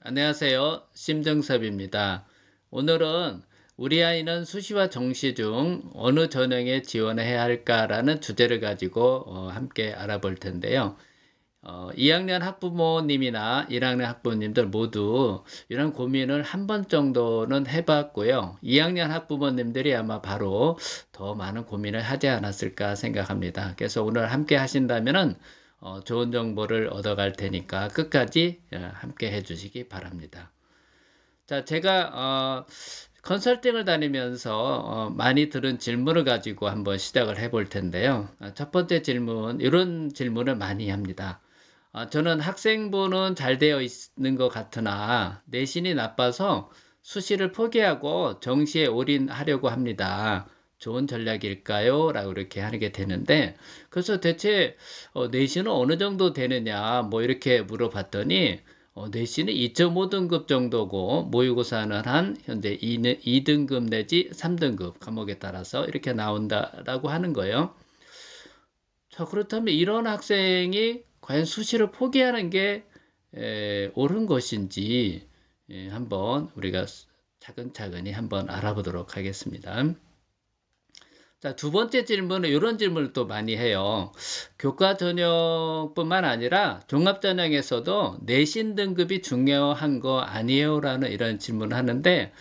안녕하세요. 심정섭입니다. 오늘은 우리 아이는 수시와 정시 중 어느 전형에 지원해야 할까라는 주제를 가지고 어, 함께 알아볼 텐데요. 어, 2학년 학부모님이나 1학년 학부모님들 모두 이런 고민을 한 번 정도는 해봤고요. 2학년 학부모님들이 아마 바로 더 많은 고민을 하지 않았을까 생각합니다. 그래서 오늘 함께 하신다면은 어, 좋은 정보를 얻어갈 테니까 끝까지 어, 함께 해주시기 바랍니다. 자, 제가 어, 컨설팅을 다니면서 어, 많이 들은 질문을 가지고 한번 시작을 해볼 텐데요. 어, 첫 번째 질문, 이런 질문을 많이 합니다. 어, 저는 학생부는 잘 되어 있는 것 같으나 내신이 나빠서 수시를 포기하고 정시에 올인하려고 합니다. 좋은 전략일까요? 라고 이렇게 하게 되는데, 그래서 대체 어, 내신은 어느 정도 되느냐, 뭐 이렇게 물어봤더니, 어, 내신은 2.5등급 정도고, 모의고사는 한 현재 2, 등급 내지 3등급 과목에 따라서 이렇게 나온다라고 하는 거예요. 자, 그렇다면 이런 학생이 과연 수시를 포기하는 게 에, 옳은 것인지 예, 한번 우리가 차근차근히 한번 알아보도록 하겠습니다. 자, 두 번째 질문은 이런 질문을 또 많이 해요. 교과 전형뿐만 아니라 종합 전형에서도 내신 등급이 중요한 거 아니에요? 라는 이런 질문을 하는데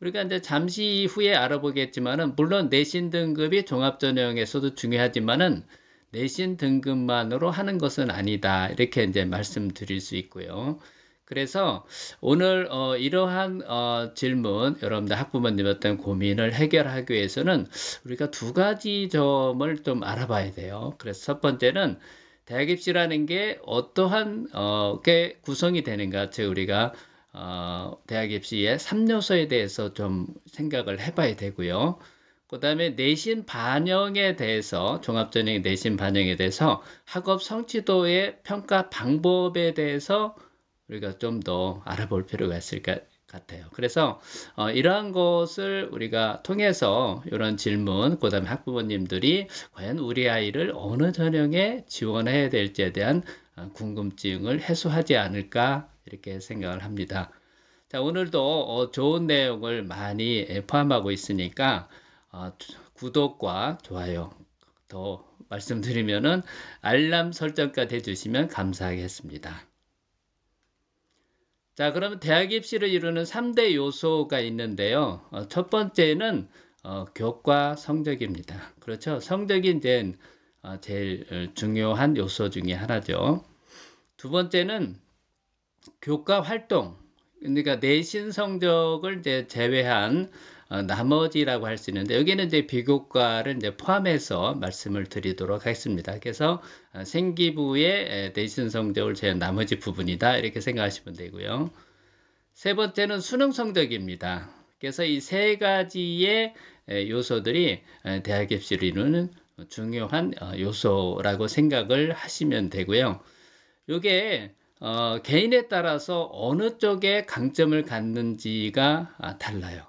우리가 이제 잠시 후에 알아보겠지만은 물론 내신 등급이 종합 전형에서도 중요하지만은 내신 등급만으로 하는 것은 아니다. 이렇게 이제 말씀드릴 수 있고요. 그래서 오늘 어, 이러한 어, 질문 여러분들 학부모님 어떤 고민을 해결하기 위해서는 우리가 두 가지 점을 좀 알아봐야 돼요. 그래서 첫 번째는 대학 입시라는 게 어떠한 어, 게 구성이 되는가, 즉 우리가 어, 대학 입시의 3요소에 대해서 좀 생각을 해봐야 되고요. 그 다음에 내신 반영에 대해서 종합전형 내신 반영에 대해서 학업 성취도의 평가 방법에 대해서 우리가 좀 더 알아볼 필요가 있을 것 같아요. 그래서 어, 이러한 것을 우리가 통해서 이런 질문, 그 다음에 학부모님들이 과연 우리 아이를 어느 전형에 지원해야 될지에 대한 어, 궁금증을 해소하지 않을까 이렇게 생각을 합니다. 자, 오늘도 어, 좋은 내용을 많이 포함하고 있으니까 어, 구독과 좋아요 더 말씀드리면은 알람 설정까지 해주시면 감사하겠습니다. 자, 그러면 대학 입시를 이루는 3대 요소가 있는데요. 어, 첫 번째는 어, 교과 성적입니다. 그렇죠. 성적이 이제 어, 제일 어, 중요한 요소 중에 하나죠. 두 번째는 교과 활동. 그러니까 내신 성적을 이제 제외한 어, 나머지라고 할 수 있는데 여기는 이제 비교과를 이제 포함해서 말씀을 드리도록 하겠습니다. 그래서 어, 생기부의 내신 성적을 제 나머지 부분이다 이렇게 생각하시면 되고요. 세 번째는 수능 성적입니다. 그래서 이 세 가지의 요소들이 대학 입시를 이루는 중요한 어, 요소라고 생각을 하시면 되고요. 이게 어, 개인에 따라서 어느 쪽에 강점을 갖는지가 아, 달라요.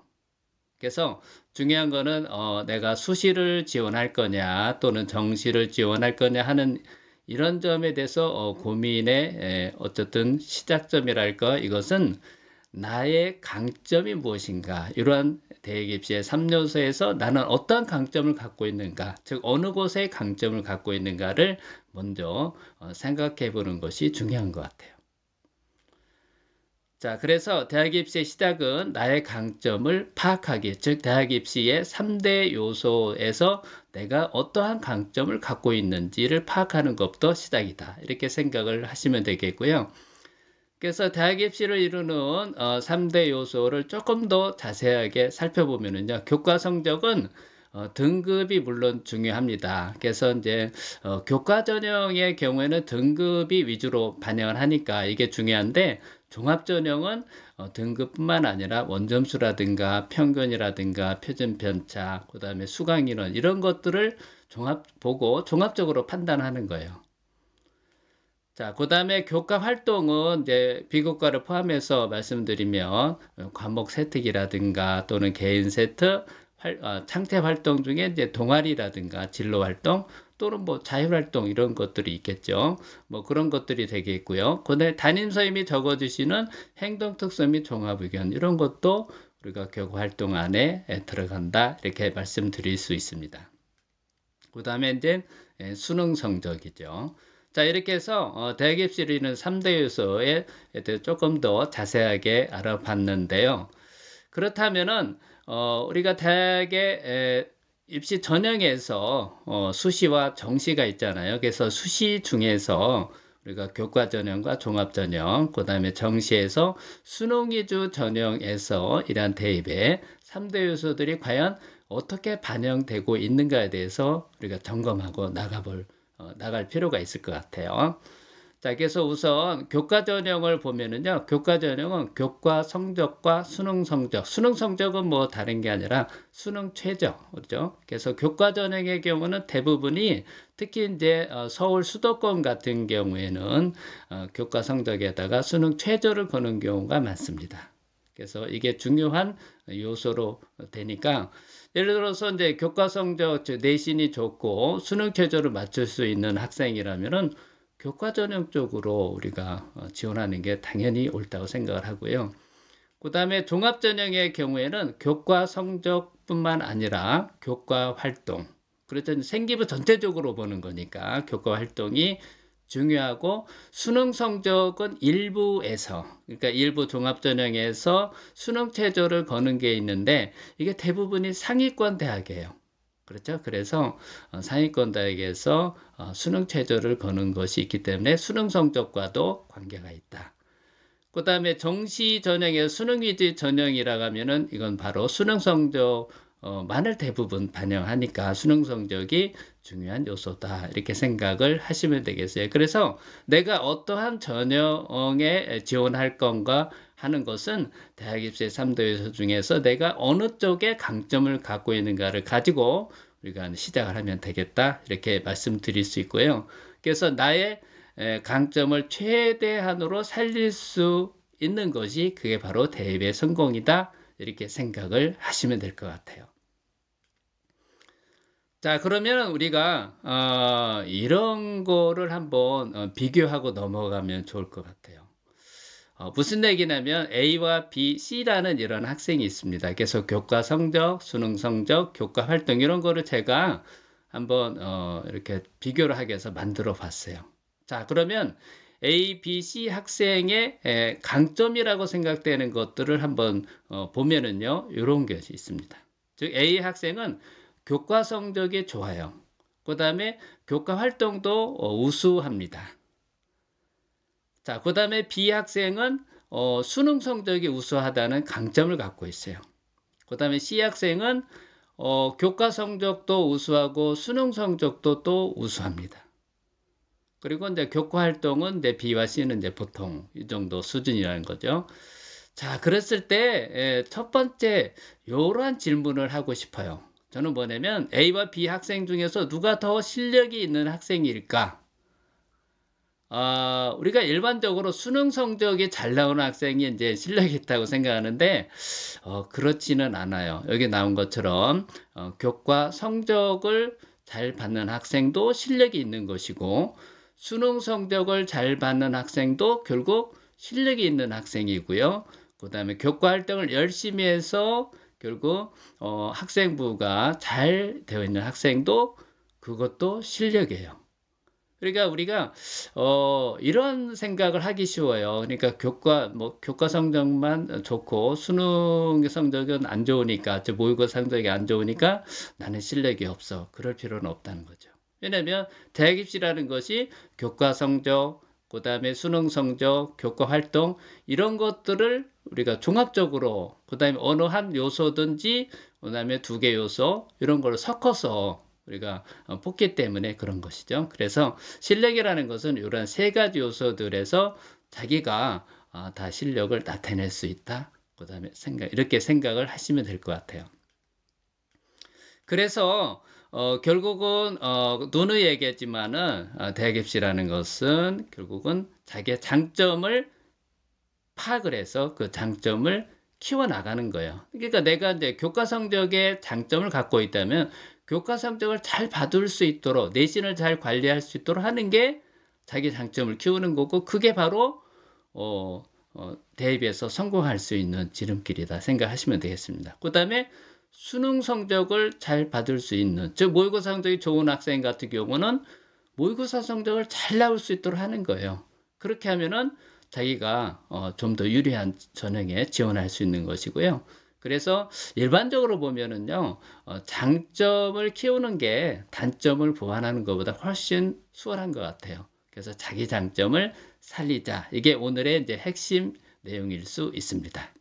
그래서 중요한 거는 어, 내가 수시를 지원할 거냐 또는 정시를 지원할 거냐 하는 이런 점에 대해서 어, 고민의 에, 어쨌든 시작점이랄까? 이것은 나의 강점이 무엇인가? 이러한 대입시의 3요소에서 나는 어떠한 강점을 갖고 있는가? 즉 어느 곳에 강점을 갖고 있는가를 먼저 어, 생각해 보는 것이 중요한 것 같아요. 자, 그래서 대학 입시의 시작은 나의 강점을 파악하기, 즉 대학 입시의 3대 요소에서 내가 어떠한 강점을 갖고 있는지를 파악하는 것부터 시작이다. 이렇게 생각을 하시면 되겠고요. 그래서 대학 입시를 이루는 어, 3대 요소를 조금 더 자세하게 살펴보면은요. 교과 성적은 어, 등급이 물론 중요합니다. 그래서 이제 어, 교과 전형의 경우에는 등급이 위주로 반영을 하니까 이게 중요한데 종합 전형은 어, 등급뿐만 아니라 원점수라든가 평균이라든가 표준 편차, 그 다음에 수강 인원 이런 것들을 종합 보고 종합적으로 판단하는 거예요. 자, 그 다음에 교과 활동은 이제 비교과를 포함해서 말씀드리면 과목 세특이라든가 또는 개인 세트, 활, 어, 창퇴 활동 중에 이제 동아리라든가 진로 활동 또는 뭐 자율 활동 이런 것들이 있겠죠. 뭐 그런 것들이 되겠고요. 그다음에 담임 선생님이 적어주시는 행동 특성 및 종합 의견 이런 것도 우리가 교과 활동 안에 들어간다 이렇게 말씀드릴 수 있습니다. 그 다음에 이제 예, 수능 성적이죠. 자 이렇게 해서 어, 대학 입시를 이루는 3대 요소에 대해 조금 더 자세하게 알아봤는데요. 그렇다면은 어, 우리가 대학에 에, 입시 전형에서 어, 수시와 정시가 있잖아요. 그래서 수시 중에서 우리가 교과 전형과 종합 전형, 그 다음에 정시에서 수능 위주 전형에서 이러한 대입에 3대 요소들이 과연 어떻게 반영되고 있는가에 대해서 우리가 점검하고 나가볼 어, 나갈 필요가 있을 것 같아요. 자, 그래서 우선 교과 전형을 보면은요, 교과 전형은 교과 성적과 수능 성적, 수능 성적은 뭐 다른 게 아니라 수능 최저, 그렇죠? 그래서 교과 전형의 경우는 대부분이 특히 이제 어, 서울 수도권 같은 경우에는 어, 교과 성적에다가 수능 최저를 거는 경우가 많습니다. 그래서 이게 중요한 요소로 되니까 예를 들어서 이제 교과 성적 내신이 좋고 수능 최저를 맞출 수 있는 학생이라면은 교과 전형 쪽으로 우리가 어, 지원하는 게 당연히 옳다고 생각을 하고요. 그 다음에 종합 전형의 경우에는 교과 성적뿐만 아니라 교과 활동, 그렇죠. 생기부 전체적으로 보는 거니까 교과 활동이 중요하고 수능 성적은 일부에서 그러니까 일부 종합 전형에서 수능 최저를 거는 게 있는데 이게 대부분이 상위권 대학이에요. 그렇죠? 그래서 어, 상위권 대학에서 어, 수능 최저를 거는 것이 있기 때문에 수능 성적과도 관계가 있다. 그 다음에 정시 전형에 수능 위주 전형이라고 하면은 이건 바로 수능 성적 어, 만을 대부분 반영하니까 수능 성적이 중요한 요소다 이렇게 생각을 하시면 되겠어요. 그래서 내가 어떠한 전형에 지원할 건가 하는 것은 대학 입시 3대 요소 중에서 내가 어느 쪽에 강점을 갖고 있는가를 가지고 우리가 시작을 하면 되겠다 이렇게 말씀드릴 수 있고요. 그래서 나의 강점을 최대한으로 살릴 수 있는 것이 그게 바로 대입의 성공이다 이렇게 생각을 하시면 될 것 같아요. 자 그러면 우리가 어, 이런 거를 한번 어, 비교하고 넘어가면 좋을 것 같아요. 어, 무슨 얘기냐면 A와 B, C라는 이런 학생이 있습니다. 그래서 교과 성적, 수능 성적, 교과 활동 이런 거를 제가 한번 어, 이렇게 비교를 하기 위해서 만들어 봤어요. 자, 그러면 A, B, C 학생의 에, 강점이라고 생각되는 것들을 한번 어, 보면은요, 이런 것이 있습니다. 즉, A 학생은 교과 성적이 좋아요. 그 다음에 교과 활동도 어, 우수합니다. 자, 그 다음에 B 학생은 어, 수능 성적이 우수하다는 강점을 갖고 있어요. 그 다음에 C 학생은 어, 교과 성적도 우수하고 수능 성적도 또 우수합니다. 그리고 이제 교과 활동은 이제 B와 C는 이제 보통 이 정도 수준이라는 거죠. 자, 그랬을 때 첫 번째 이러한 질문을 하고 싶어요. 저는 뭐냐면 A와 B 학생 중에서 누가 더 실력이 있는 학생일까? 어, 우리가 일반적으로 수능 성적이 잘 나오는 학생이 이제 실력이 있다고 생각하는데, 어, 그렇지는 않아요. 여기 나온 것처럼, 어, 교과 성적을 잘 받는 학생도 실력이 있는 것이고, 수능 성적을 잘 받는 학생도 결국 실력이 있는 학생이고요. 그 다음에 교과 활동을 열심히 해서 결국, 어, 학생부가 잘 되어 있는 학생도 그것도 실력이에요. 그러니까 우리가 어 이런 생각을 하기 쉬워요. 그러니까 교과 뭐 교과 성적만 좋고 수능 성적은 안 좋으니까 저 모의고사 성적이 안 좋으니까 나는 실력이 없어. 그럴 필요는 없다는 거죠. 왜냐하면 대학 입시라는 것이 교과 성적, 그 다음에 수능 성적, 교과 활동 이런 것들을 우리가 종합적으로 그 다음에 어느 한 요소든지 그 다음에 두 개 요소 이런 걸 섞어서 우리가 어, 뽑기 때문에 그런 것이죠. 그래서 실력이라는 것은 이런 세 가지 요소들에서 자기가 어, 다 실력을 나타낼 수 있다. 그 다음에 생각, 이렇게 생각을 하시면 될 것 같아요. 그래서 어, 결국은 어, 누누이 얘기했지만은 어, 대학 입시라는 것은 결국은 자기의 장점을 파악을 해서 그 장점을 키워 나가는 거예요. 그러니까 내가 이제 교과 성적에 장점을 갖고 있다면 교과 성적을 잘 받을 수 있도록 내신을 잘 관리할 수 있도록 하는 게 자기 장점을 키우는 거고 그게 바로 어, 어, 대입에서 성공할 수 있는 지름길이다 생각하시면 되겠습니다. 그 다음에 수능 성적을 잘 받을 수 있는 즉 모의고사 성적이 좋은 학생 같은 경우는 모의고사 성적을 잘 나올 수 있도록 하는 거예요. 그렇게 하면은 자기가 어, 좀 더 유리한 전형에 지원할 수 있는 것이고요. 그래서 일반적으로 보면은요, 어, 장점을 키우는 게 단점을 보완하는 것보다 훨씬 수월한 것 같아요. 그래서 자기 장점을 살리자. 이게 오늘의 이제 핵심 내용일 수 있습니다.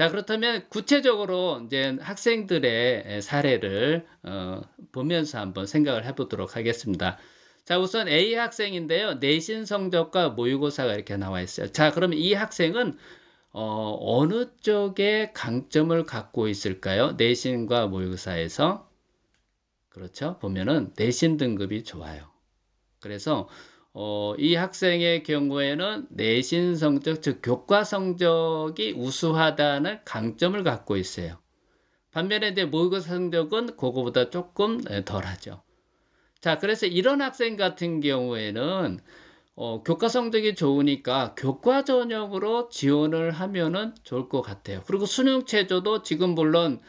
자, 그렇다면 구체적으로 이제 학생들의 사례를 어, 보면서 한번 생각을 해보도록 하겠습니다. 자, 우선 A 학생인데요. 내신 성적과 모의고사가 이렇게 나와 있어요. 자, 그럼 이 학생은 어, 어느 쪽에 강점을 갖고 있을까요? 내신과 모의고사에서. 그렇죠? 보면은 내신 등급이 좋아요. 그래서 어, 이 학생의 경우에는 내신 성적, 즉 교과 성적이 우수하다는 강점을 갖고 있어요. 반면에 이제 모의고사 성적은 그거보다 조금 덜하죠. 자, 그래서 이런 학생 같은 경우에는 어, 교과 성적이 좋으니까 교과 전형으로 지원을 하면은 좋을 것 같아요. 그리고 수능 체조도 지금 물론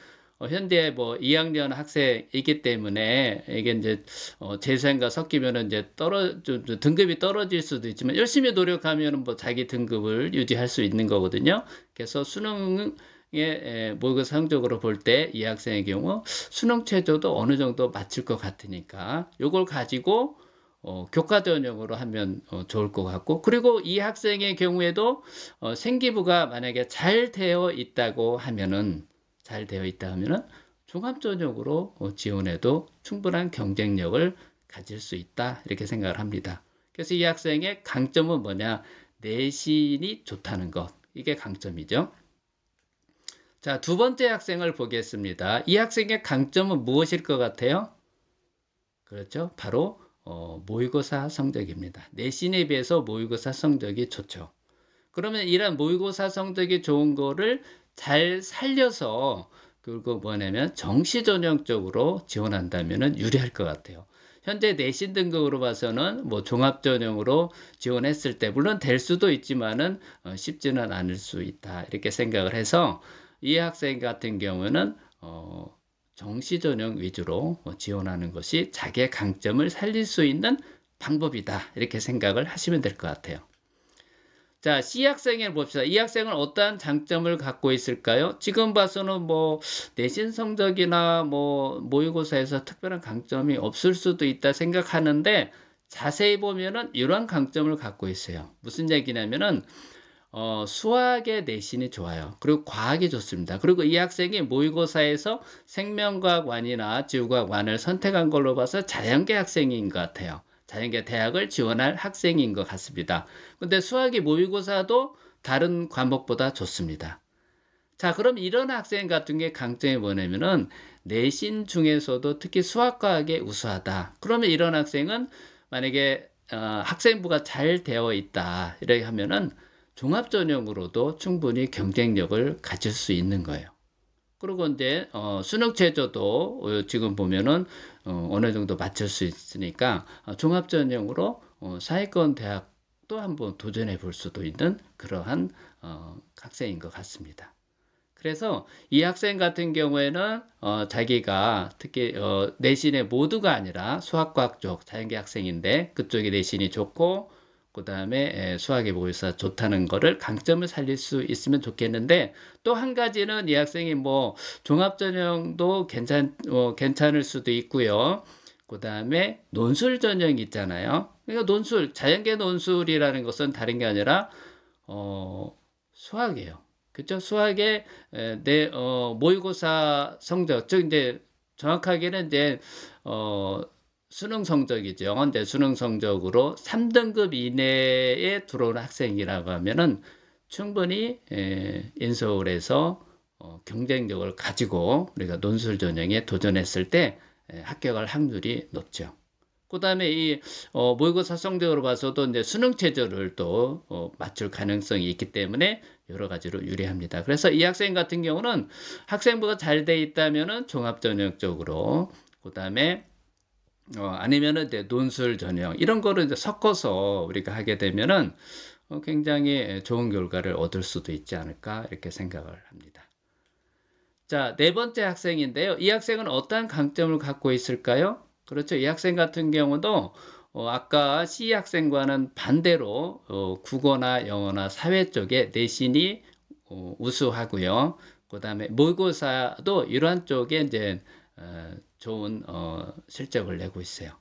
어, 현대 뭐 2학년 학생이기 때문에 이게 이제 어, 재수생과 섞이면은 이제 떨어 좀, 좀 등급이 떨어질 수도 있지만 열심히 노력하면은 뭐 자기 등급을 유지할 수 있는 거거든요. 그래서 수능 에 모의고사 성적으로 볼 때 이 학생의 경우 수능 최저도 어느 정도 맞출 것 같으니까 요걸 가지고 어, 교과 전형으로 하면 어, 좋을 것 같고 그리고 이 학생의 경우에도 어, 생기부가 만약에 잘 되어 있다고 하면은 잘 되어 있다 하면은 종합 전형으로 어, 지원해도 충분한 경쟁력을 가질 수 있다 이렇게 생각을 합니다. 그래서 이 학생의 강점은 뭐냐 내신이 좋다는 것 이게 강점이죠. 자, 두 번째 학생을 보겠습니다. 이 학생의 강점은 무엇일 것 같아요? 그렇죠. 바로 어, 모의고사 성적입니다. 내신에 비해서 모의고사 성적이 좋죠. 그러면 이런 모의고사 성적이 좋은 거를 잘 살려서 그리고 뭐냐면 정시 전형적으로 지원한다면 유리할 것 같아요. 현재 내신 등급으로 봐서는 뭐 종합 전형으로 지원했을 때 물론 될 수도 있지만은 어, 쉽지는 않을 수 있다 이렇게 생각을 해서 이 학생 같은 경우는 어, 정시 전형 위주로 지원하는 것이 자기의 강점을 살릴 수 있는 방법이다. 이렇게 생각을 하시면 될 것 같아요. 자, C 학생을 봅시다. 이 학생은 어떠한 장점을 갖고 있을까요? 지금 봐서는 뭐 내신 성적이나 뭐 모의고사에서 특별한 강점이 없을 수도 있다 생각하는데 자세히 보면은 이런 강점을 갖고 있어요. 무슨 얘기냐면은 어, 수학의 내신이 좋아요. 그리고 과학이 좋습니다. 그리고 이 학생이 모의고사에서 생명과학원이나 지구과학원을 선택한 걸로 봐서 자연계 학생인 것 같아요. 자연계 대학을 지원할 학생인 것 같습니다. 근데 수학이 모의고사도 다른 과목보다 좋습니다. 자, 그럼 이런 학생 같은 게 강점이 뭐냐면은 내신 중에서도 특히 수학과학에 우수하다. 그러면 이런 학생은 만약에 어, 학생부가 잘 되어 있다. 이렇게 하면은 종합 전형으로도 충분히 경쟁력을 가질 수 있는 거예요. 그리고 이제 어, 수능 체제도 어, 지금 보면은 어, 어느 정도 맞출 수 있으니까 어, 종합 전형으로 어, 사회권 대학도 한번 도전해 볼 수도 있는 그러한 어, 학생인 것 같습니다. 그래서 이 학생 같은 경우에는 어, 자기가 특히 어, 내신의 모두가 아니라 수학과학 쪽 자연계 학생인데 그쪽이 내신이 좋고 그 다음에 수학의 모의사 좋다는 거를 강점을 살릴 수 있으면 좋겠는데 또 한 가지는 이 학생이 뭐 종합전형도 괜찮 어, 괜찮을 수도 있고요. 그 다음에 논술 전형 있잖아요. 그러니까 논술 자연계 논술이라는 것은 다른 게 아니라 어, 수학이에요. 그죠? 수학의 내 어, 모의고사 성적 즉 이제 정확하게는 이제 어 수능 성적이죠. 근데 수능 성적으로 3등급 이내에 들어오는 학생이라고 하면은 충분히 인서울에서 어, 경쟁력을 가지고 우리가 논술 전형에 도전했을 때 합격할 확률이 높죠. 그 다음에 이 어, 모의고사 성적으로 봐서도 이제 수능 체제를 또 어, 맞출 가능성이 있기 때문에 여러 가지로 유리합니다. 그래서 이 학생 같은 경우는 학생부가 잘돼 있다면은 종합 전형적으로 그 다음에 어, 아니면은 이제 논술 전형 이런 거를 이제 섞어서 우리가 하게 되면은 어, 굉장히 좋은 결과를 얻을 수도 있지 않을까 이렇게 생각을 합니다. 자, 네 번째 학생인데요. 이 학생은 어떠한 강점을 갖고 있을까요? 그렇죠. 이 학생 같은 경우도 어, 아까 C 학생과는 반대로 어, 국어나 영어나 사회 쪽에 내신이 어, 우수하고요. 그 다음에 모의고사도 이러한 쪽에 이제 어, 좋은 어, 실적을 내고 있어요.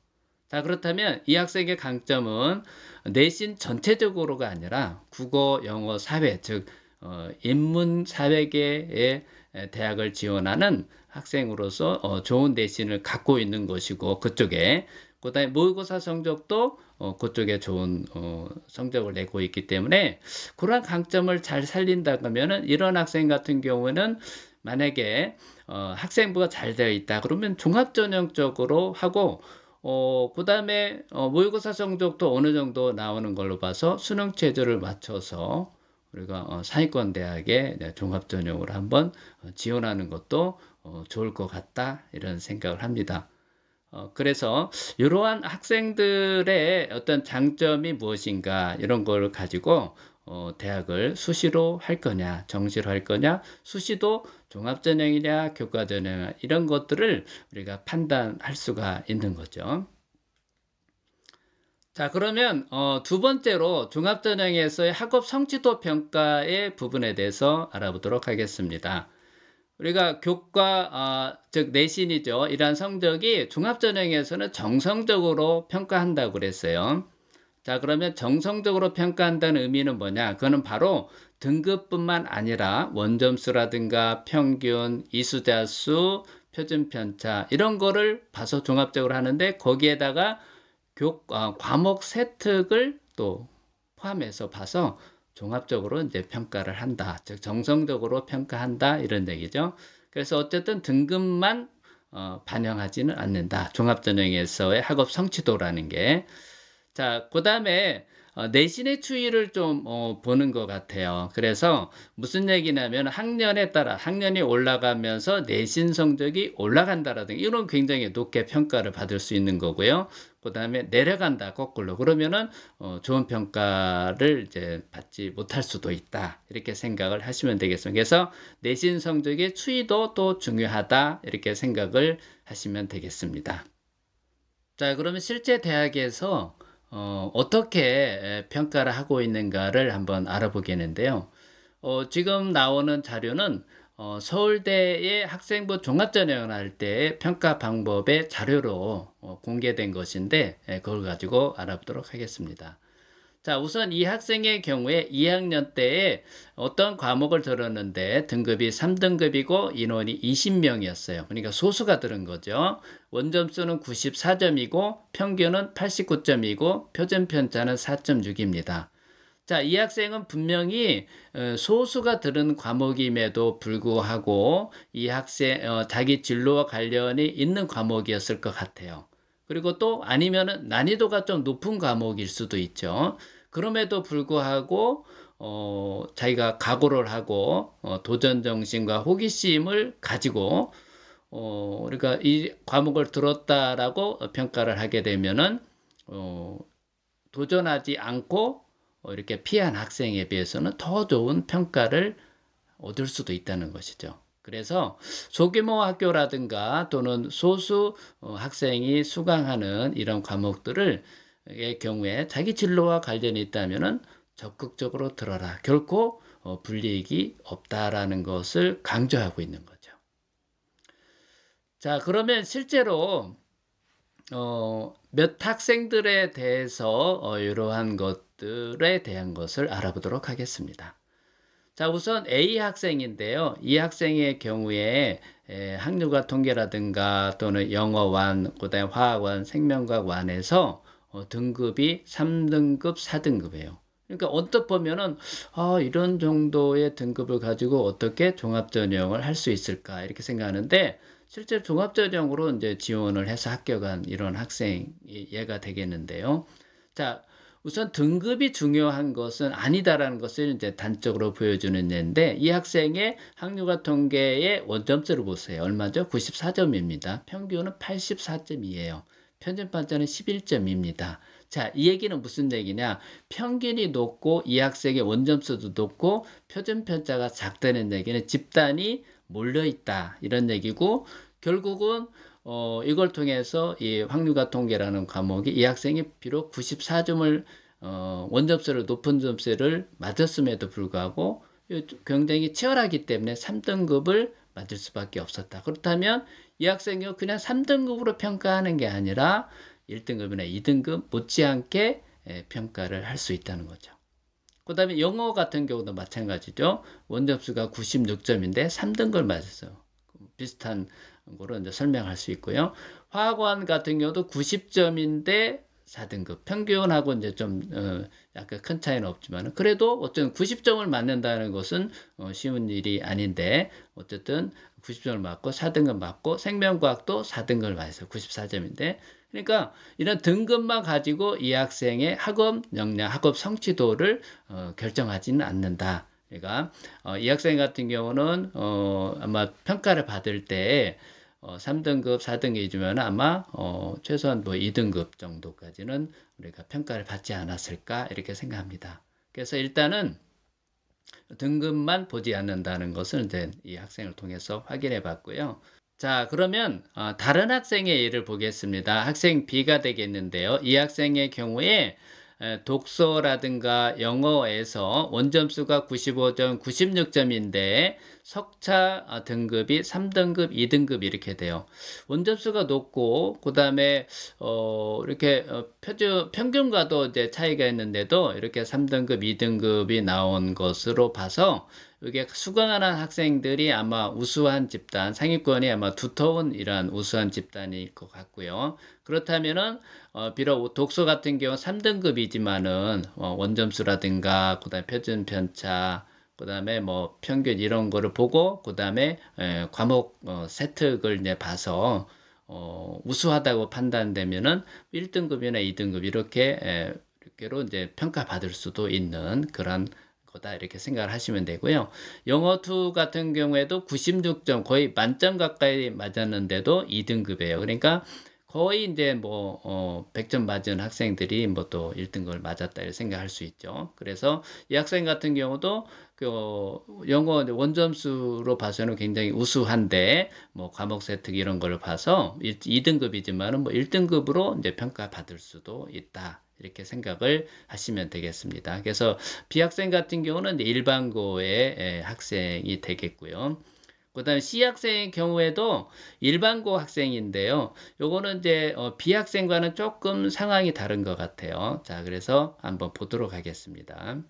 자, 그렇다면 이 학생의 강점은 내신 전체적으로가 아니라 국어, 영어, 사회, 즉 어, 인문 사회계의 대학을 지원하는 학생으로서 어, 좋은 내신을 갖고 있는 것이고 그쪽에 그 다음에 모의고사 성적도 어, 그쪽에 좋은 어, 성적을 내고 있기 때문에 그러한 강점을 잘 살린다 그러면은 이런 학생 같은 경우는 만약에 어, 학생부가 잘 되어 있다 그러면 종합전형적으로 하고 어, 그 다음에 어, 모의고사 성적도 어느 정도 나오는 걸로 봐서 수능 체제를 맞춰서 우리가 어, 상위권 대학에 네, 종합전형으로 한번 어, 지원하는 것도 어, 좋을 것 같다 이런 생각을 합니다. 어, 그래서 이러한 학생들의 어떤 장점이 무엇인가 이런 걸 가지고 어, 대학을 수시로 할 거냐, 정시로 할 거냐, 수시도 종합전형이냐, 교과전형 이런 것들을 우리가 판단할 수가 있는 거죠. 자, 그러면 어, 두 번째로 종합전형에서의 학업 성취도 평가의 부분에 대해서 알아보도록 하겠습니다. 우리가 교과, 어, 즉 내신이죠. 이러한 성적이 종합전형에서는 정성적으로 평가한다고 그랬어요. 자, 그러면 정성적으로 평가한다는 의미는 뭐냐? 그거는 바로 등급뿐만 아니라 원점수라든가 평균, 이수자수, 표준 편차 이런 거를 봐서 종합적으로 하는데 거기에다가 교, 아, 과목 세특을 또 포함해서 봐서 종합적으로 이제 평가를 한다. 즉 정성적으로 평가한다 이런 얘기죠. 그래서 어쨌든 등급만 어, 반영하지는 않는다. 종합전형에서의 학업 성취도라는 게. 자, 그 다음에 어, 내신의 추이를 좀 어, 보는 것 같아요. 그래서 무슨 얘기냐면 학년에 따라 학년이 올라가면서 내신 성적이 올라간다라든가 이런 굉장히 높게 평가를 받을 수 있는 거고요. 그 다음에 내려간다 거꾸로 그러면은 어, 좋은 평가를 이제 받지 못할 수도 있다 이렇게 생각을 하시면 되겠습니다. 그래서 내신 성적의 추이도 또 중요하다 이렇게 생각을 하시면 되겠습니다. 자 그러면 실제 대학에서 어, 어떻게 평가를 하고 있는가를 한번 알아보겠는데요. 어, 지금 나오는 자료는 어, 서울대의 학생부 종합전형을 할때 평가 방법의 자료로 어, 공개된 것인데 예, 그걸 가지고 알아보도록 하겠습니다. 자, 우선 이 학생의 경우에 2학년 때에 어떤 과목을 들었는데 등급이 3등급이고 인원이 20명이었어요. 그러니까 소수가 들은 거죠. 원점수는 94점이고 평균은 89점이고 표준 편차는 4.6입니다. 자, 이 학생은 분명히 어, 소수가 들은 과목임에도 불구하고 이 학생 어, 자기 진로와 관련이 있는 과목이었을 것 같아요. 그리고 또 아니면은 난이도가 좀 높은 과목일 수도 있죠. 그럼에도 불구하고 어, 자기가 각오를 하고 어, 도전 정신과 호기심을 가지고 어, 우리가 이 과목을 들었다라고 평가를 하게 되면은 어, 도전하지 않고 어, 이렇게 피한 학생에 비해서는 더 좋은 평가를 얻을 수도 있다는 것이죠. 그래서 소규모 학교라든가 또는 소수 어, 학생이 수강하는 이런 과목들을 의 경우에 자기 진로와 관련이 있다면 적극적으로 들어라. 결코 어, 불이익이 없다라는 것을 강조하고 있는 거죠. 자, 그러면 실제로 어, 몇 학생들에 대해서 어, 이러한 것들에 대한 것을 알아보도록 하겠습니다. 자, 우선 A 학생인데요. 이 학생의 경우에 에, 학류과 통계라든가 또는 영어완, 그다음 화학완, 생명과학완에서 어, 등급이 3등급, 4등급이에요. 그러니까 언뜻 보면은 아, 이런 정도의 등급을 가지고 어떻게 종합 전형을 할 수 있을까 이렇게 생각하는데 실제 종합 전형으로 이제 지원을 해서 합격한 이런 학생이 얘가 되겠는데요. 자, 우선 등급이 중요한 것은 아니다라는 것을 이제 단적으로 보여주는 예인데 이 학생의 학력과 통계의 원점수를 보세요. 얼마죠? 94점입니다. 평균은 84점이에요. 편집 반자는 11점입니다. 자, 이 얘기는 무슨 얘기냐? 평균이 높고 이 학생의 원점수도 높고 표준 편차가 작다는 얘기는 집단이 몰려 있다. 이런 얘기고 결국은 어, 이걸 통해서 이 확률과 통계라는 과목이 이 학생이 비록 94점을 어, 원점수를 높은 점수를 맞았음에도 불구하고 굉장히 치열하기 때문에 3등급을 맞을 수밖에 없었다. 그렇다면 이 학생이 그냥 3등급으로 평가하는 게 아니라 1등급이나 2등급 못지않게 예, 평가를 할 수 있다는 거죠. 그 다음에 영어 같은 경우도 마찬가지죠. 원점수가 96점인데 3등급을 맞았어요. 비슷한 거로 이제 설명할 수 있고요. 화학원 같은 경우도 90점인데 4등급. 평균하고 이제 좀, 어, 약간 큰 차이는 없지만, 그래도 어쨌든 90점을 맞는다는 것은 어, 쉬운 일이 아닌데, 어쨌든 90점을 맞고 4등급 맞고 생명과학도 4등급을 맞았어요. 94점인데. 그러니까 이런 등급만 가지고 이 학생의 학업 역량, 학업 성취도를 어, 결정하지는 않는다. 그러니까 어, 이 학생 같은 경우는 어, 아마 평가를 받을 때 어, 3등급, 4등급이면 아마 어, 최소한 뭐 2등급 정도까지는 우리가 평가를 받지 않았을까 이렇게 생각합니다. 그래서 일단은 등급만 보지 않는다는 것을 이제 이 학생을 통해서 확인해 봤고요. 자, 그러면 어, 다른 학생의 예를 보겠습니다. 학생 B가 되겠는데요. 이 학생의 경우에 독서라든가 영어에서 원점수가 95점, 96점인데 석차 아, 등급이 3등급, 2등급 이렇게 돼요. 원점수가 높고 그 다음에 어 이렇게 어, 표준 평균과도 이제 차이가 있는데도 이렇게 3등급, 2등급이 나온 것으로 봐서 이게 수강하는 학생들이 아마 우수한 집단, 상위권이 아마 두터운 이러한 우수한 집단일 것 같고요. 그렇다면은 어, 비록 독서 같은 경우 3등급이지만은 어, 원점수라든가 그다음에 표준 편차 그 다음에 뭐 평균 이런 거를 보고 그 다음에 에, 과목 어, 세특을 이제 봐서 어, 우수하다고 판단되면은 1등급이나 2등급 이렇게 에, 이렇게로 이제 평가받을 수도 있는 그런 거다 이렇게 생각을 하시면 되고요. 영어 2 같은 경우에도 96점 거의 만점 가까이 맞았는데도 2등급이에요. 그러니까 거의 이제 뭐, 어, 100점 맞은 학생들이 뭐 또 1등급을 맞았다 이렇게 생각할 수 있죠. 그래서 이 학생 같은 경우도 그 영어 원점수로 봐서는 굉장히 우수한데 뭐 과목 세특 이런 걸 봐서 2등급이지만은 뭐 1등급으로 이제 평가받을 수도 있다. 이렇게 생각을 하시면 되겠습니다. 그래서 비학생 같은 경우는 일반고의 학생이 되겠고요. 그 다음에 C 학생의 경우에도 일반고 학생인데요. 요거는 이제 어, B 학생과는 조금 상황이 다른 것 같아요. 자, 그래서 한번 보도록 하겠습니다.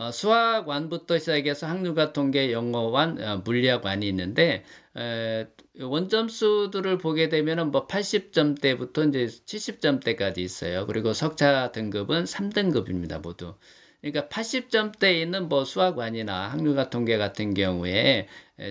어, 수학완부터 시작해서 학률과 통계, 영어완, 어, 물리학완이 있는데 에, 원점수들을 보게 되면은 뭐 80점대부터 이제 70점대까지 있어요. 그리고 석차 등급은 3등급입니다, 모두. 그러니까 80점대에 있는 뭐 수학관이나 학률과 통계 같은 경우에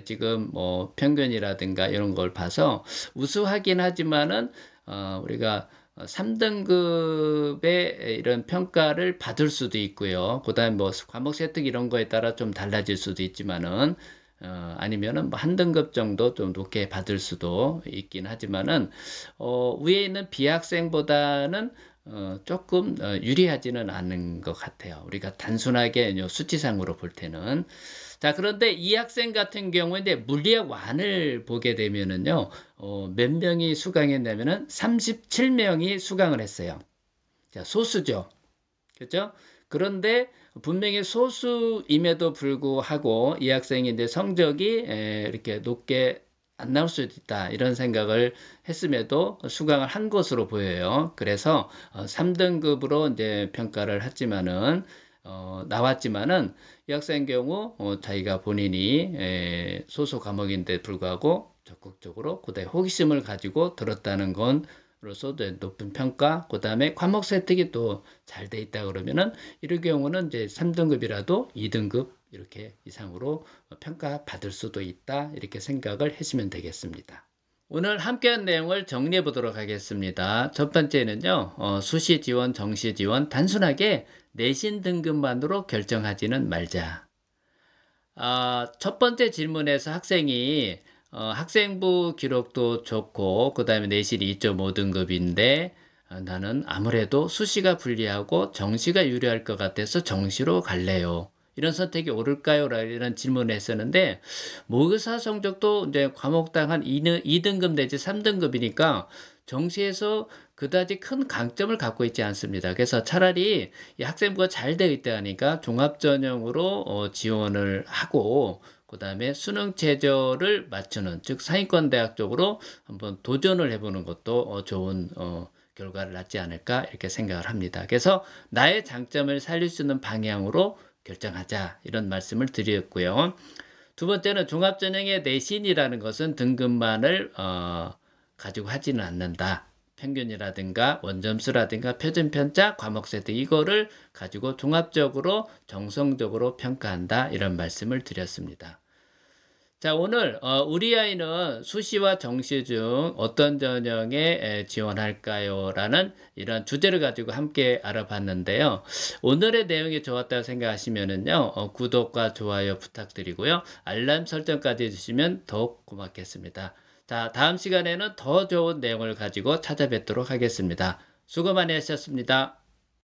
지금 뭐 평균이라든가 이런 걸 봐서 우수하긴 하지만은 어 우리가 3등급의 이런 평가를 받을 수도 있고요. 그 다음에 뭐 과목 세특 이런 거에 따라 좀 달라질 수도 있지만은 어, 아니면은 뭐 한 등급 정도 좀 높게 받을 수도 있긴 하지만은 어, 위에 있는 비학생보다는 어, 조금 어, 유리하지는 않은 것 같아요. 우리가 단순하게 수치상으로 볼 때는. 자, 그런데 이 학생 같은 경우에 이제 물리학 완을 보게 되면은요, 어, 몇 명이 수강했냐면은 37명이 수강을 했어요. 자, 소수죠. 그죠? 그런데 분명히 소수임에도 불구하고 이 학생이 이제 성적이 에, 이렇게 높게 안 나올 수도 있다 이런 생각을 했음에도 수강을 한 것으로 보여요. 그래서 어, 3등급으로 이제 평가를 했지만은 어, 나왔지만은 이 학생 경우 어, 자기가 본인이 에, 소수 과목인데 불구하고 적극적으로 그다음 호기심을 가지고 들었다는 건 로서도 높은 평가, 그 다음에 과목 세특이 또 잘 돼 있다 그러면은 이런 경우는 이제 3등급이라도 2등급 이렇게 이상으로 평가 받을 수도 있다 이렇게 생각을 하시면 되겠습니다. 오늘 함께한 내용을 정리해 보도록 하겠습니다. 첫 번째는요, 어, 수시 지원, 정시 지원 단순하게 내신 등급만으로 결정하지는 말자. 아, 첫 번째 질문에서 학생이 어, 학생부 기록도 좋고 그 다음에 내신이 2.5 등급인데 어, 나는 아무래도 수시가 불리하고 정시가 유리할 것 같아서 정시로 갈래요. 이런 선택이 옳을까요? 라는 질문을 했었는데 모의고사 성적도 이제 과목당 한 2등급 내지 3등급이니까 정시에서 그다지 큰 강점을 갖고 있지 않습니다. 그래서 차라리 이 학생부가 잘 되어 있다니까 종합 전형으로 어, 지원을 하고 그 다음에 수능 최저를 맞추는 즉 상위권 대학 쪽으로 한번 도전을 해보는 것도 어, 좋은 어, 결과를 낳지 않을까 이렇게 생각을 합니다. 그래서 나의 장점을 살릴 수 있는 방향으로 결정하자 이런 말씀을 드렸고요. 두 번째는 종합전형의 내신이라는 것은 등급만을 어, 가지고 하지는 않는다. 평균이라든가 원점수라든가 표준 편차, 과목 세트 이거를 가지고 종합적으로 정성적으로 평가한다 이런 말씀을 드렸습니다. 자 오늘 어, 우리 아이는 수시와 정시 중 어떤 전형에 에, 지원할까요? 라는 이런 주제를 가지고 함께 알아봤는데요. 오늘의 내용이 좋았다고 생각하시면은요 어, 구독과 좋아요 부탁드리고요 알람 설정까지 해주시면 더욱 고맙겠습니다. 자, 다음 시간에는 더 좋은 내용을 가지고 찾아뵙도록 하겠습니다. 수고 많이 하셨습니다.